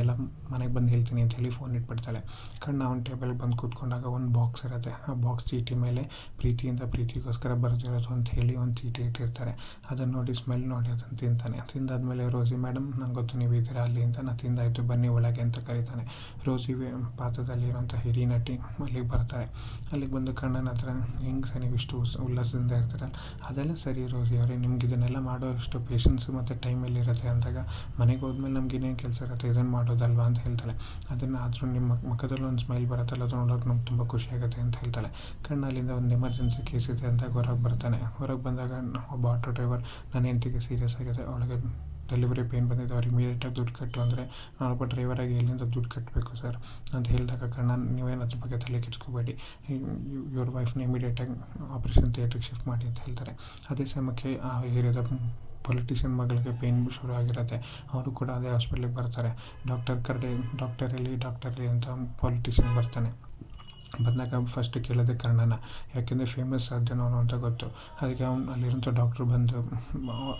ಎಲ್ಲ ಮನೆಗೆ ಬಂದು ಹೇಳ್ತೀನಿ ಅಂತ ಹೇಳಿ ಫೋನ್ ಇಟ್ಬಿಡ್ತಾಳೆ. ಕಣ್ಣು ಅವ್ನ ಟೇಬಲ್ಗೆ ಬಂದು ಕೂತ್ಕೊಂಡಾಗ ಒಂದು ಬಾಕ್ಸ್ ಇರುತ್ತೆ. ಆ ಬಾಕ್ಸ್ ಚೀಟಿ ಮೇಲೆ ಪ್ರೀತಿಯಿಂದ ಪ್ರೀತಿಗೋಸ್ಕರ ಬರೆದಿರೋದು ಅಂತ ಹೇಳಿ ಒಂದು ಚೀಟಿ ಇಟ್ಟಿರ್ತಾರೆ. ಅದನ್ನು ನೋಡಿ ಸ್ಮೆಲ್ ನೋಡಿ ಅದನ್ನು ತಿಂತಾನೆ. ತಿಂದಾದಮೇಲೆ ರೋಸಿ ಮೇಡಮ್ ನಂಗೆ ಗೊತ್ತು ನೀವು ಇದ್ದೀರಾ ಅಲ್ಲಿ ಅಂತ. ನಾನು ತಿಂದಾಯಿತು, ಬನ್ನಿ ಒಳಗೆ ಅಂತ ಕರೀತಾನೆ. ರೋಸಿ ಪಾತ್ರದಲ್ಲಿರುವಂಥ ಹಿರಿ ನಟಿ ಅಲ್ಲಿಗೆ ಬರ್ತಾರೆ. ಅಲ್ಲಿಗೆ ಬಂದು ಕಣ್ಣನ ಹತ್ರ, ಹೆಂಗೆ ಸರ್ ನೀವು ಇಷ್ಟು ಉಲ್ಲಾಸದಿಂದ ಇರ್ತಾರಲ್ಲ? ಅದೆಲ್ಲ ಸರಿ ರೋಸಿ ಅವರೇ, ನಿಮ್ಗೆ ಇದನ್ನೆಲ್ಲ ಮಾಡೋ ಅಷ್ಟು ಪೇಷನ್ಸ್ ಮತ್ತು ಟೈಮಲ್ಲಿ ಇರುತ್ತೆ ಅಂದಾಗ ಮನೆಗೆ ಹೋದ್ಮೇಲೆ ನಮ್ಗೆ ಏನೇನು ಕೆಲಸ ಇರುತ್ತೆ? ಇದನ್ನು ಮಾಡೋದಲ್ವಾ? ಅಂತ ಹೇಳ್ತಾಳೆ. ಅದನ್ನು ಆದರೂ ನಿಮ್ಮ ಮುಖದಲ್ಲಿ ಒಂದು ಸ್ಮೈಲ್ ಬರುತ್ತಲ್ಲ, ಅದು ನೋಡೋಕೆ ನಮ್ಗೆ ತುಂಬ ಖುಷಿಯಾಗುತ್ತೆ ಅಂತ ಹೇಳ್ತಾಳೆ. ಕಣ್ಣಲ್ಲಿಂದ ಒಂದು ಎಮರ್ಜೆನ್ಸಿ ಕೇಸ್ ಇದೆ ಅಂತ ಹೊರಗೆ ಬರ್ತಾನೆ. ಹೊರಗೆ ಬಂದಾಗ ಒಬ್ಬ ಆಟೋ ಡ್ರೈವರ್ ನನ್ನ ಹೆಂಡತಿಗೆ ಸೀರಿಯಸ್ ಆಗಿದೆ. ಅವಳಿಗೆ ಡೆಲಿವರಿ ಪೇನ್ ಬಂದಿದೆ. ಅವ್ರಿಗೆ ಇಮಿಡಿಯೇಟಾಗಿ ದುಡ್ಡು ಕಟ್ಟು ಅಂದರೆ ನಾನೊಬ್ಬ ಡ್ರೈವರಾಗಿ ಎಲ್ಲಿಂದ ದುಡ್ಡು ಕಟ್ಟಬೇಕು ಸರ್ ಅಂತ ಹೇಳಿದಾಗ, ಕಣ್ಣ, ನೀವೇನು ಅದ್ರ ಬಗ್ಗೆ ತಲೆ ಕೆಡಿಸ್ಕೋಬೇಡಿ. ಇವ್ರ ವೈಫ್ನ ಇಮಿಡಿಯೇಟಾಗಿ ಆಪ್ರೇಷನ್ ಥಿಯೇಟ್ರಿಗೆ ಶಿಫ್ಟ್ ಮಾಡಿ ಅಂತ ಹೇಳ್ತಾರೆ. ಅದೇ ಸಮಯಕ್ಕೆ ಆ ಏರಿಯಾದ ಪೊಲಿಟಿಷಿಯನ್ ಮಗಳಿಗೆ ಪೇನ್ ಶುರು ಆಗಿರುತ್ತೆ. ಅವರು ಕೂಡ ಅದೇ ಹಾಸ್ಪಿಟ್ಲಿಗೆ ಬರ್ತಾರೆ. ಡಾಕ್ಟರ್ ಕರ್ಡೆ ಡಾಕ್ಟರ್ ಎಲ್ಲಿ ಡಾಕ್ಟರ್ ಅಂತ ಪೊಲಿಟಿಷಿಯನ್ ಬರ್ತಾನೆ. ಬಂದಾಗ ಫಸ್ಟ್ ಕೇಳೋದೆ ಕರ್ಣನ. ಯಾಕೆಂದರೆ ಫೇಮಸ್ ಅವನು ಅಂತ ಗೊತ್ತು. ಅದಕ್ಕೆ ಅವ್ನು ಅಲ್ಲಿರೋಂಥ ಡಾಕ್ಟ್ರು ಬಂದು,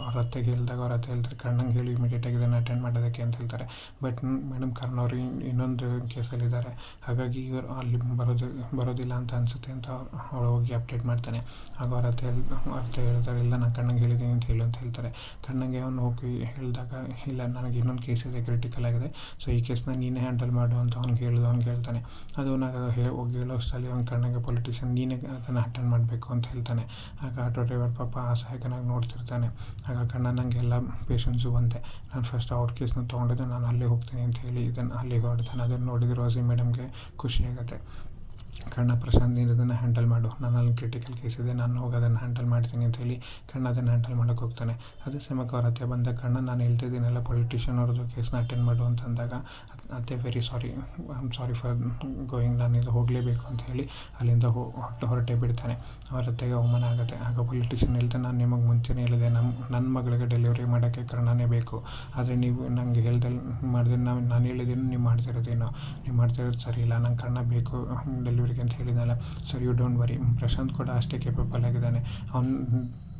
ಅವ್ರ ಅತ್ತೆಗೆ ಹೇಳಿದಾಗ ಅವ್ರ ಅತ್ತೆ ಹೇಳ್ತಾರೆ ಕರ್ಣಂಗೆ ಹೇಳಿ ಇಮಿಡಿಯೇಟಾಗಿ ಇದನ್ನು ಅಟೆಂಡ್ ಮಾಡೋದಕ್ಕೆ ಅಂತ ಹೇಳ್ತಾರೆ. ಬಟ್ ಮೇಡಮ್ ಕರ್ಣ ಅವರು ಇನ್ನೊಂದು ಕೇಸಲ್ಲಿದ್ದಾರೆ ಹಾಗಾಗಿ ಇವರು ಅಲ್ಲಿ ಬರೋದು, ಬರೋದಿಲ್ಲ ಅಂತ ಅನಿಸುತ್ತೆ ಅಂತ ಅವಳು ಹೋಗಿ ಅಪ್ಡೇಟ್ ಮಾಡ್ತಾನೆ. ಆಗ ಅವ್ರ ಅತ್ತೆ ಅತ್ತೆ ಹೇಳ್ತಾರೆ, ಇಲ್ಲ, ನಾನು ಕಣ್ಣಂಗೆ ಹೇಳಿದ್ದೀನಿ ಅಂತ ಹೇಳು ಅಂತ ಹೇಳ್ತಾರೆ. ಕಣ್ಣಂಗೆ ಅವ್ನು ಹೋಗಿ ಹೇಳಿದಾಗ, ಇಲ್ಲ, ನನಗೆ ಇನ್ನೊಂದು ಕೇಸ್ ಇದೆ ಕ್ರಿಟಿಕಲ್ ಆಗಿದೆ. ಸೊ ಈ ಕೇಸನ್ನ ನೀನೇ ಹ್ಯಾಂಡಲ್ ಮಾಡು ಅಂತ ಅವ್ನಿಗೆ ಹೇಳಿದ ಅವ್ನಿಗೆ ಹೇಳ್ತಾನೆ. ಅದು ನಾನು ಹೋಗಿ ಹೇಳೋ ಅಷ್ಟರಲ್ಲಿ ಒಂದು ಕಣ್ಣಗೆ ಪೊಲಿಟಿಷಿಯನ್ ನೀನೇ ಅದನ್ನು ಅಟೆಂಡ್ ಮಾಡಬೇಕು ಅಂತ ಹೇಳ್ತಾನೆ. ಆಗ ಆಟೋ ಡ್ರೈವರ್ ಪಾಪ ಅಸಹಾಯಕನಾಗಿ ನೋಡ್ತಿರ್ತಾನೆ. ಆಗ ಕಣ್ಣ ನನಗೆಲ್ಲ ಪೇಷನ್ಸು ಬಂತೆ. ನಾನು ಫಸ್ಟ್ ಅವ್ರ ಕೇಸ್ನ ತೊಗೊಂಡಿದ್ದೆ ನಾನು ಅಲ್ಲೇ ಹೋಗ್ತೀನಿ ಅಂತ ಹೇಳಿ ಇದನ್ನು ಅಲ್ಲಿಗೆ ಹೊರಡ್ತಾನೆ. ಅದನ್ನು ನೋಡಿದ್ರೆ ರೋಸಿ ಮೇಡಮ್ಗೆ ಖುಷಿಯಾಗುತ್ತೆ ಕಣ್ಣ ಪ್ರಶಾಂತ್ ನೀನು ಇದನ್ನು ಹ್ಯಾಂಡಲ್ ಮಾಡು. ನನ್ನಲ್ಲಿ ಕ್ರಿಟಿಕಲ್ ಕೇಸ್ ಇದೆ. ನಾನು ಹೋಗಿ ಅದನ್ನು ಹ್ಯಾಂಡಲ್ ಮಾಡ್ತೀನಿ ಅಂತ ಹೇಳಿ ಕಣ್ಣ ಅದನ್ನು ಹ್ಯಾಂಡಲ್ ಮಾಡೋಕ್ಕೆ ಹೋಗ್ತಾನೆ. ಅದೇ ಸಮಯಕ್ಕೆ ಅವ್ರ ಹತ್ತಿರ ಬಂದ ಕಣ್ಣ ನಾನು ಹೇಳ್ತಿದ್ದೀನಲ್ಲ ಪೊಲಿಟಿಷಿಯನ್ ಅವ್ರದ್ದು ಕೇಸ್ನ ಅಟೆಂಡ್ ಮಾಡು ಅಂತ ಅತ್ತೆ very sorry I am sorry for going ನಾನು ಇದು ಹೋಗಲೇಬೇಕು ಅಂತ ಹೇಳಿ ಅಲ್ಲಿಂದ ಹೊರಟು ಹೊರಟೇ ಬಿಡ್ತಾನೆ. ಅವರ ಅತ್ತೆಗೆ ಅವಮಾನ ಆಗುತ್ತೆ. ಆಗ ಪೊಲಿಟಿಷಿಯನ್ ಹೇಳ್ತಾನೆ, ನಾನು ನಿಮಗೆ ಮುಂಚೆನೇ ಹೇಳಿದೆ. ನಮ್ಮ ನನ್ನ ಮಗಳಿಗೆ ಡೆಲಿವರಿ ಮಾಡೋಕ್ಕೆ ಕರ್ಣನೇ ಬೇಕು. ಆದರೆ ನೀವು ನನಗೆ ಹೇಳ್ದಲ್ಲಿ ಮಾಡಿದ್ರೆ ನಾವು, ನಾನು ಹೇಳಿದ್ದೇನು, ನೀವು ಮಾಡ್ತಿರೋದೇನೋ. ನೀವು ಮಾಡ್ತಿರೋದು ಸರಿ ಇಲ್ಲ. ನಂಗೆ ಕರ್ಣ ಬೇಕು ಡೆಲಿವರಿಗೆ ಅಂತ ಹೇಳಿದ್ನಲ್ಲ. Sir you don't worry Prashanth ಕೂಡ ಅಷ್ಟೇ ಕೇಪಬಲ್ ಆಗಿದ್ದಾನೆ. ಅವ್ನು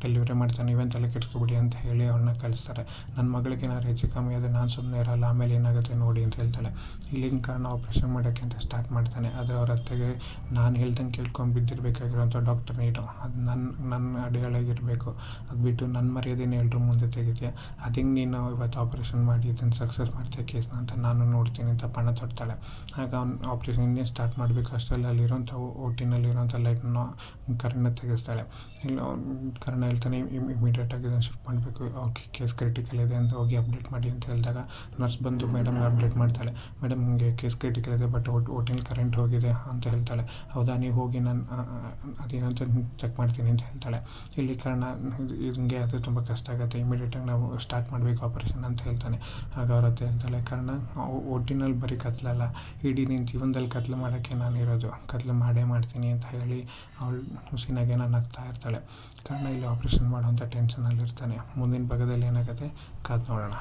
ಡೆಲಿವರಿ ಮಾಡ್ತಾನೆ, ಇವೆಂತ ತಲೆ ಕೆಡಿಸ್ಕೊಬಿಡಿ ಅಂತ ಹೇಳಿ ಅವ್ರನ್ನ ಕಳಿಸ್ತಾರೆ ನನ್ನ ಮಗಳಿಗೆ ಏನಾದ್ರು ಹೆಚ್ಚು ಕಮ್ಮಿ ಆದರೆ ನಾನು ಸುಮ್ಮನೆ ಇರಲ್ಲ, ಆಮೇಲೆ ಏನಾಗುತ್ತೆ ನೋಡಿ ಅಂತ ಹೇಳ್ತಾಳೆ. ಇಲ್ಲಿನ ಕಾರಣ ಆಪ್ರೇಷನ್ ಮಾಡೋಕ್ಕೆ ಅಂತ ಸ್ಟಾರ್ಟ್ ಮಾಡ್ತಾನೆ. ಆದರೆ ಅವ್ರ ಅತ್ತೆಗೆ ನಾನು ಹೇಳ್ದಂಗೆ ಕೇಳ್ಕೊಂಡು ಬಿದ್ದಿರಬೇಕಾಗಿರೋಂಥ ಡಾಕ್ಟರ್ ನೀಟು ಅದು ನನ್ನ ನನ್ನ ಅಡಿಯಾಳಾಗಿರಬೇಕು. ಅದು ಬಿಟ್ಟು ನನ್ನ ಮರ್ಯಾದೆನೇ ಎಲ್ಲರೂ ಮುಂದೆ ತೆಗಿತೀಯ? ಅದು ನೀನು ಇವತ್ತು ಆಪ್ರೇಷನ್ ಮಾಡಿ ಇದನ್ನು ಸಕ್ಸಸ್ ಮಾಡ್ತೀಯ ಕೇಸ್ನ ಅಂತ ನಾನು ನೋಡ್ತೀನಿ ಅಂತ ಪಣ ತೊಡ್ತಾಳೆ ಆಗ ಅವ್ನು ಆಪ್ರೇಷನ್ ಇನ್ನೇ ಸ್ಟಾರ್ಟ್ ಮಾಡಬೇಕು. ಅಷ್ಟರಲ್ಲಿ ಅಲ್ಲಿರೋಂಥ ಓಟಿನಲ್ಲಿರೋಂಥ ಲೈಟ್ನ ಕರೆಂಟ್ನ ತೆಗೆಸ್ತಾಳೆ. ಇಲ್ಲ ಕರ್ಣ ಹೇಳ್ತಾನೆ ಇಮಿಡಿಯೇಟಾಗಿ ಇದನ್ನು ಶಿಫ್ಟ್ ಮಾಡಬೇಕು. ಓಕೆ, ಕೇಸ್ ಕ್ರಿಟಿಕಲ್ ಇದೆ ಅಂತ ಹೋಗಿ ಅಪ್ಡೇಟ್ ಮಾಡಿ ಅಂತ ಹೇಳಿದಾಗ ನರ್ಸ್ ಬಂದು ಮೇಡಮ್ ಅಪ್ಡೇಟ್ ಮಾಡ್ತಾಳೆ. ಮೇಡಮ್ ನಿಮಗೆ ಕೇಸ್ ಕ್ರಿಟಿಕಲ್ ಇದೆ ಬಟ್ ಓಟಿನ ಕರೆಂಟ್ ಹೋಗಿದೆ ಅಂತ ಹೇಳ್ತಾಳೆ. ಹೌದಾ, ನೀವು ಹೋಗಿ ನಾನು ಅದೇನಂತ ಚೆಕ್ ಮಾಡ್ತೀನಿ ಅಂತ ಹೇಳ್ತಾಳೆ. ಇಲ್ಲಿ ಕಾರಣ ಹಿಂಗೆ ಅದು ತುಂಬ ಕಷ್ಟ ಆಗುತ್ತೆ. ಇಮಿಡಿಯೇಟಾಗಿ ನಾವು ಸ್ಟಾರ್ಟ್ ಮಾಡಬೇಕು ಆಪರೇಷನ್ ಅಂತ ಹೇಳ್ತಾನೆ. ಆಗ ಅವ್ರ ಅತ್ತೆ ಹೇಳ್ತಾಳೆ, ಕಾರಣ ಒಟ್ಟಿನಲ್ಲಿ ಬರೀ ಕತ್ಲಲ್ಲ. ಇಡೀ ನಿನ್ನ ಜೀವನದಲ್ಲಿ ಕತ್ಲು ಮಾಡೋಕ್ಕೆ ನಾನು ಇರೋದು. ಕತ್ಲು ಮಾಡೇ ಮಾಡ್ತೀನಿ ಅಂತ ಹೇಳಿ ಅವಳು ಹುಸಿನಾಗೆ ನಾನು ನಗ್ತಾ ಇರ್ತಾಳೆ. ಕಾರಣ, ಇಲ್ಲಿ ಆಪ್ರೇಷನ್ ಮಾಡುವಂಥ ಇರ್ತಾನೆ ಮುಂದಿನ ಭಾಗದಲ್ಲಿ ಏನಾಗುತ್ತೆ? ಕಾದು ನೋಡೋಣ.